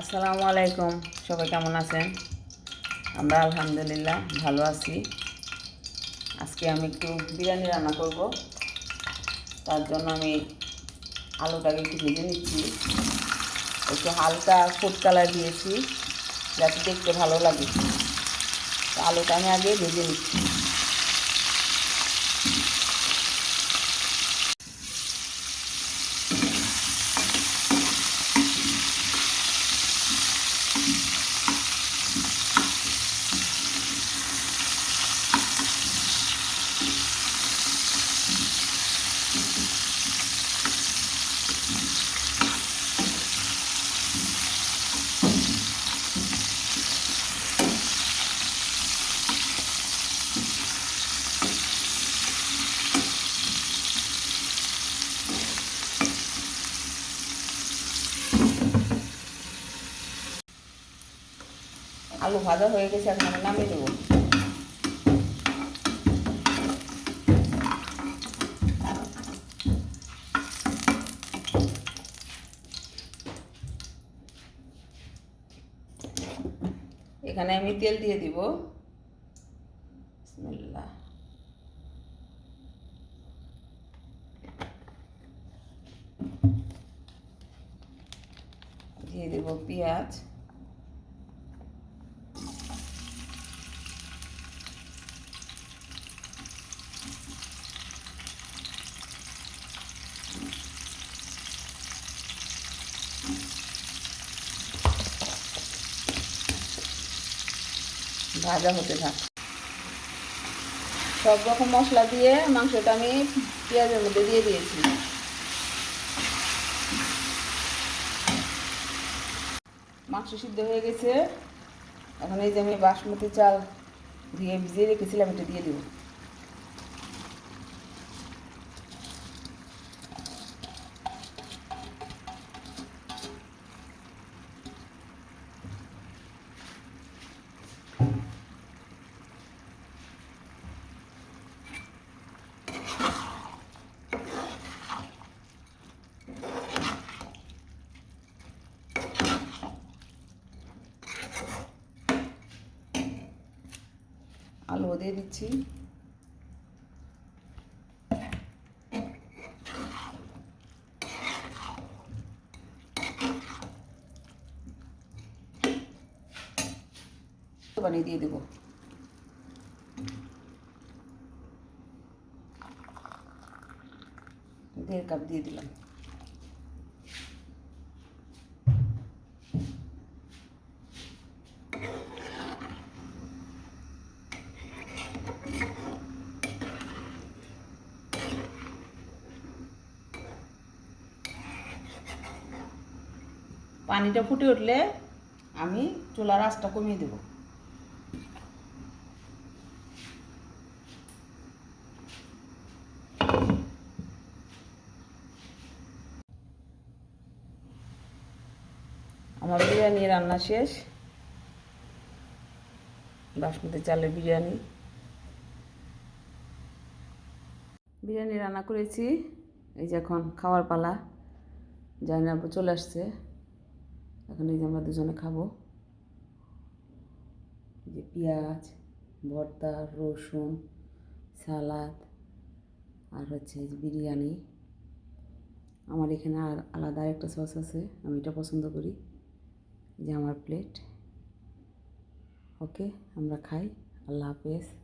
আসসালামু আলাইকুম। সবাই কেমন আছেন? আমরা আলহামদুলিল্লাহ ভালো আছি। আজকে আমি একটু বিরিয়ানি রান্না করব। তার জন্য আমি আলুটাকে একটু ভেজে নিচ্ছি। একটু হালকা ফুড কালার দিয়েছি, যাতে দেখতে ভালো লাগে। আলুটা আমি আগে ভেজে নিচ্ছি। আলু ভাজা হয়ে গেছে, এখন আমি নামিয়ে দেবো। এখানে আমি তেল দিয়ে দিব। দিয়ে দেব পেঁয়াজ। ভাজা হতে থাক। সব রকম মশলা দিয়ে মাংসটা আমি পেঁয়াজের মধ্যে দিয়ে দিয়েছি। মাংস সিদ্ধ হয়ে গেছে। এখন এই যে আমি বাসমতি চাল দিয়ে ভিজিয়ে রেখেছিলাম, এটা দিয়ে দেবো। আলু দিয়ে দিচ্ছি। পানি দিয়ে দেবো। দেড় কাপ দিয়ে দিলাম। পানিটা ফুটে উঠলে আমি চুলার আঁচটা কমিয়ে দেব। আমার বিরিয়ানি রান্না শেষ। বাসমতি চালের বিরিয়ানি। বিরিয়ানি রান্না করেছি। এই যে এখন খাওয়ার পালা। জাইনাবু চলে আসছে। এখন এই যে আমরা দুজনে খাব। যে পেঁয়াজ, ভর্তা, রসুন, সালাদ আর হচ্ছে বিরিয়ানি। আমার এখানে আর আলাদা একটা সস আছে, আমি এটা পছন্দ করি। যে আমার প্লেট। ওকে, আমরা খাই। আল্লাহ হাফেজ।